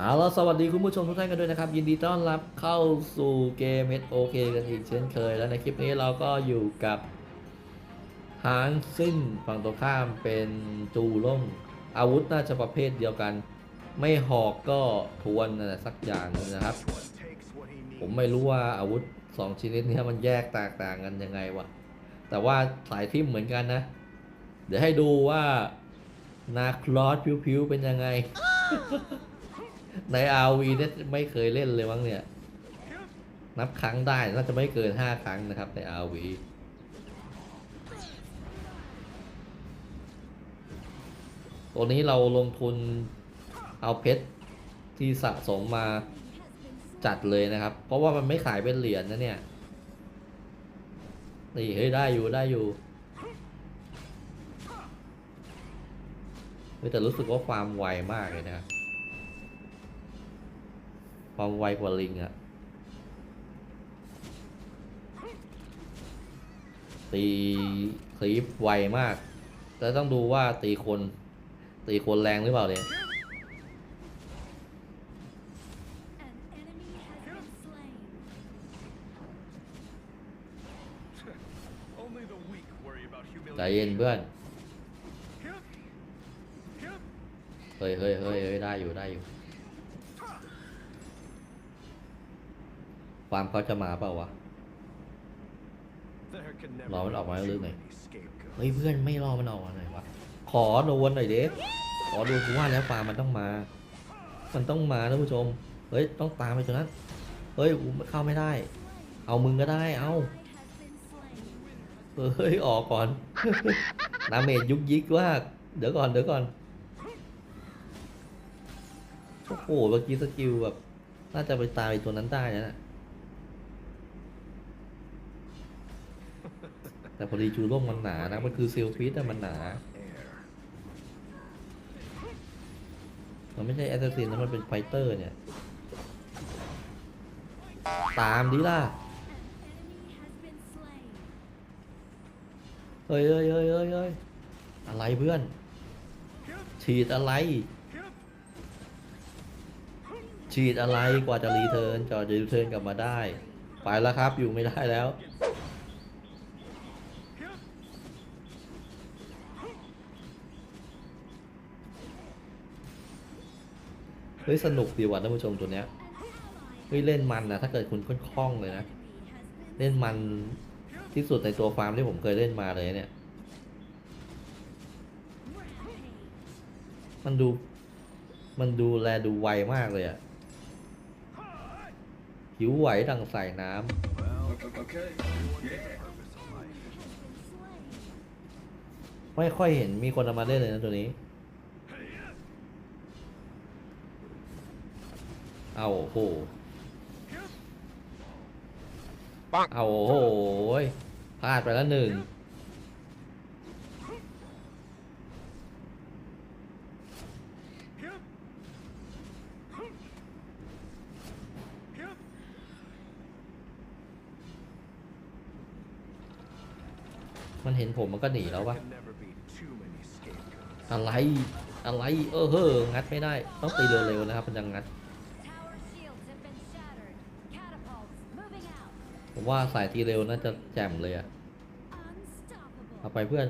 เอาละสวัสดีคุณผู้ชมทุกท่านกันด้วยนะครับ ยินดีต้อนรับเข้าสู่เกม SOK กันอีกเช่นเคย แล้วในคลิปนี้เราก็อยู่กับฮางซินฝั่งตรงข้ามเป็นจูล่งอาวุธน่าจะประเภทเดียวกัน ไม่หอกก็ทวนอะสักอย่างนึงนะครับ ผมไม่รู้ว่าอาวุธสองชนิดนี้มันแยกแตกต่างกันยังไงวะแต่ว่าสายทิมเหมือนกันนะ เดี๋ยวให้ดูว่านาคลอสผิวๆเป็นยังไง ใน RV เนี่ยไม่เคยเล่นเลยมั้งเนี่ย นับครั้งได้น่าจะไม่เกิน5ครั้งนะครับใน RV ตัวนี้เราลงทุนเอาเพชรที่สะสมมาจัดเลยนะครับ เพราะว่ามันไม่ขายเป็นเหรียญนะเนี่ยนี่เฮ้ยได้อยู่ได้อยู่แต่รู้สึกว่าความไวมากเลยนะครับ ความไวกว่าลิงอะตีคลิปไวมากแต่ต้องดูว่าตีคน ตีคนแรงหรือเปล่าเนี่ยใจเย็นเพื่อน เฮ้ยเฮ้ยเฮ้ยเฮ้ยได้อยู่ได้อยู่ ความเขาจะมาเปล่าวะ There can never รอมันออกมา be ลึ too กหน่อย many scapegoats. เฮ้ยเพื่อนไม่รอมันออกมาหน่อยวะ ขอโดนหน่อยเด็กขอดูกูว่าแล้วฟาร์มมันต้องมา มันต้องมาท่านผู้ชม เฮ้ยต้องตามไปตรงนั้น เฮ้ยกูเข้าไม่ได้ เอามึงก็ได้ เอา Ally has been slain. เฮ้ยออกก่อนนาเมจยุกยิกว่าเดี๋ยวก่อนเดี๋ยวก่อนโอ้โหเมื่อกี้สกิลแบบ น่าจะไปตายตัวนั้นได้นะ แต่พอดีจูโร่งมันหนานะ มันคือซิลฟิตแต่มันหนา มันไม่ใช่แอสซัสซินนะมันเป็นไฟเตอร์เนี่ย ตามดิล่ะเฮ้ยเฮ้ยเฮ้ยเฮ้ยเฮ้ยอะไรเพื่อน ฉีดอะไร ฉีดอะไรกว่าจะรีเทิร์นจอจะรีเทิร์นกลับมาได้ ไปแล้วครับอยู่ไม่ได้แล้ว เฮ้ยสนุกดีว่ะท่านผู้ชมตัวเนี้ยเฮ้ยเล่นมันนะถ้าเกิดคุณค่อนข้องเลยนะ เล่นมันที่สุดในตัวฟาร์มที่ผมเคยเล่นมาเลยเนี่ย มันดู มันดูแลดูไวมากเลยอะหิวไหวดังใส่น้ำไม่ค่อยเห็นมีคนเอามาเล่นเลยนะตัวนี้ เอาโอ้โหเอาโอ้โหยพลาดไปแล้วหนึ่งมันเห็นผมมันก็หนีแล้ว There วะ can never be too many scapegoats. อะไร อะไร เออเฮ้องัดไม่ได้ ต้องตีเร็วๆนะครับมันจะงัด ผมว่าสายตีเร็วน่าจะแจ่มเลยอะเอาไปเพื่อน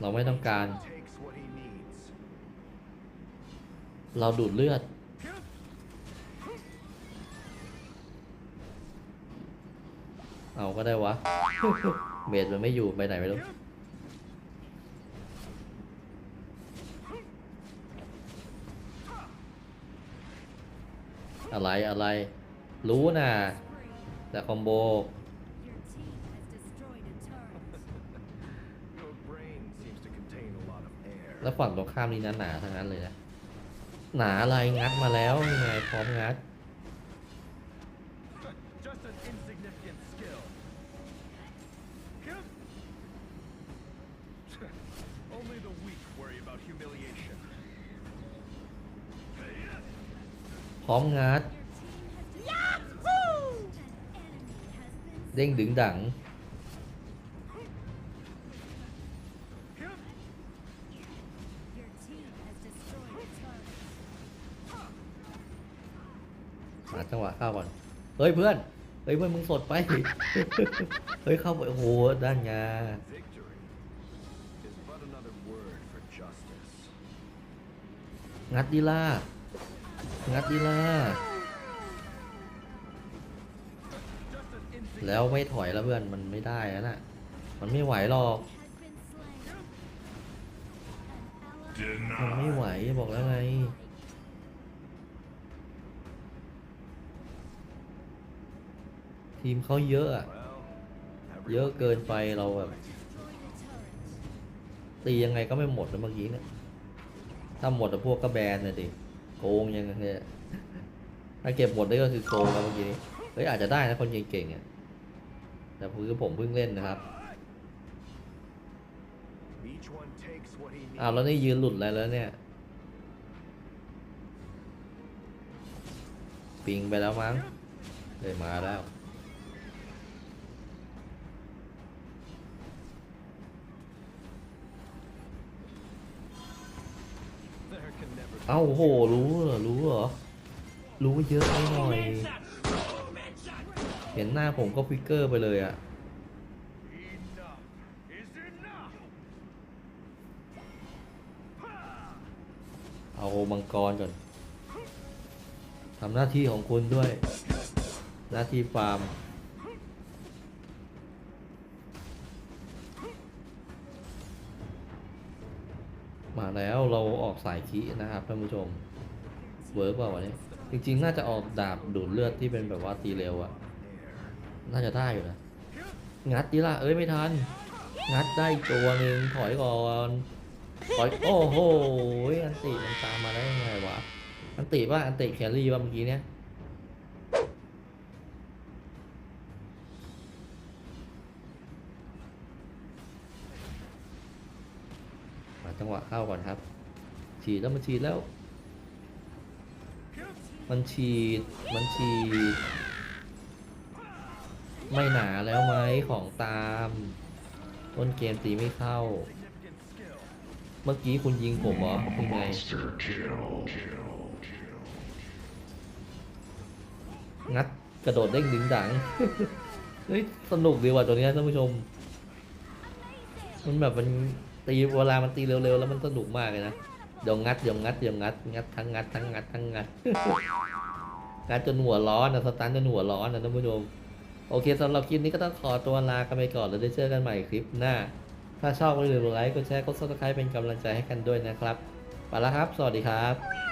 เราไม่ต้องการ เราดูดเลือด เอาก็ได้วะ เมดมันไม่อยู่ไปไหนไม่รู้อะไรอะไร รู้นะแต่คอมโบ Your team has destroyed a turret. Your brain seems to contain a lot of air. แล้วฝั่งตรงข้ามนี่หนาๆทั้งนั้นเลยนะ หนาอะไรงัดมาแล้วยังไงพร้อมงัด Just an insignificant skill. Only the weak worry about humiliation. พร้อมงัด เด้งดึงดัง หาจังหวะเข้าก่อน เฮ้ยเพื่อน เฮ้ยเพื่อนมึงสดไป เฮ้ยเข้าไปโอ้โหด้านงางัดดีล่างัดดีล่า แล้วไม่ถอยแล้วเพื่อนมันไม่ได้แล้วน่ะมันไม่ไหวหรอกมันไม่ไหวบอกแล้วไงทีมเขาเยอะอะเยอะเกินไปเราแบบตียังไงก็ไม่หมดนะเมื่อกี้เนี่ยถ้าหมดอะพวกก็แบนเลยดิโกงยังไงเนี่ยถ้าเก็บหมดได้ก็คือโกงแล้วเมื่อกี้นี้เฮ้ยอาจจะได้นะคนเก่งๆอะ แต่คือผมเพิ่งเล่นนะครับ each one takes what he needs. อ้าวแล้วนี่ยืนหลุดอะไรแล้วเนี่ย ปิงไปแล้วมั้งเลยมาแล้ว There can never be เอ้าโหรู้เหรอรู้เหรอรู้เยอะไปหน่อยเห็นหน้าผมก็ฟิกเกอร์ไปเลยอะ enough. Is enough. เอามังกรก่อนทำหน้าที่ของคุณด้วย หน้าที่ฟาร์มมาแล้วเราออกสายคีนะครับท่านผู้ชม เวิร์กเปล่าวะเนี่ยจริงๆ น่าจะออกดาบดูดเลือดที่เป็นแบบว่าตีเร็วอะ น่าจะได้อยู่นะ งัดดีละเอ้ยไม่ทัน งัดได้อีกตัวหนึ่งถอยก่อน ถอย โอ้โห อันติมันตามมาได้ยังไงวะ อันติป่ะอันติแครี่ป่ะเมื่อกี้เนี้ยมาจังหวะเข้าก่อนครับ ฉีดแล้วมันฉีดแล้ว มันฉีด มันฉีด ไม่หนาแล้วไหมของตาม ต้นเกมตีไม่เข้า Significant skill. เมื่อกี้คุณยิงผมเหรอยังไง Monster kill. Kill. งัดกระโดดเด้งดึงดัง เฮ้ย สนุกดีว่ะตัวเนี้ยท่านผู้ชม มันแบบมันตีเวลามันตีเร็วๆ แล้วมันสนุกมากเลยนะ เดี๋ยวงัดเดี๋ยวงัดเดี๋ยวงัดงัดทั้งงัดทั้งงัดทั้งงัด งัดจนหัวร้อนนะสตันจนหัวร้อนนะท่านผู้ชม โอเคสำหรับคลิปนี้ก็ต้องขอตัวลากันไปก่อนแล้วได้เจอกันใหม่คลิปหน้า ถ้าชอบก็อย่าลืมกดไลค์กดแชร์กดซับสไครป์เป็นกำลังใจให้กันด้วยนะครับไปแล้วครับ สวัสดีครับ